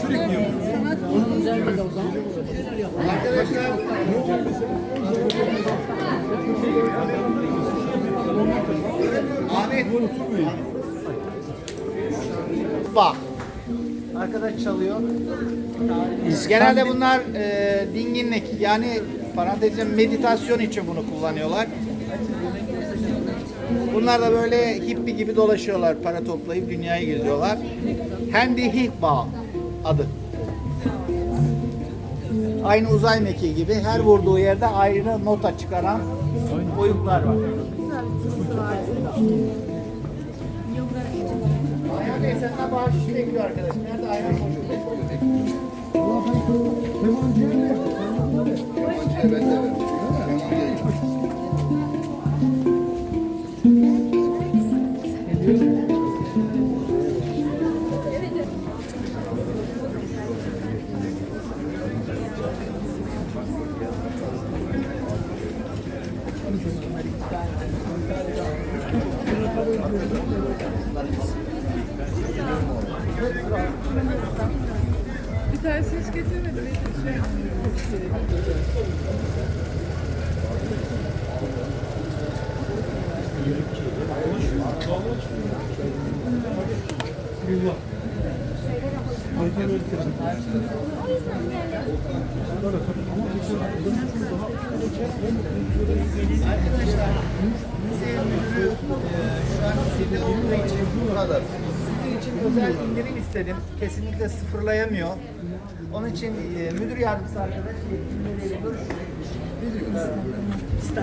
sürekli yapıyoruz. Arkadaşlar Ahmet Bak. Arkadaş çalıyor. Genelde bunlar e, dinginlik yani parantezde meditasyon için bunu kullanıyorlar. Bunlar da böyle hippi gibi dolaşıyorlar, para toplayıp dünyayı geziyorlar. Handy Hippa adı. Aynı uzay mekiği gibi her vurduğu yerde ayrı nota çıkaran oyuklar var. Ayhan Bey senden bağış arkadaş. Nerede Ayhan Bir tane ses getirmedi. Şey, Arkadaşlar için burada. Sizin için özel indirim istedim. Kesinlikle sıfırlayamıyor. Onun için e, müdür yardımcısı arkadaş yetkilileriyle görüşecek.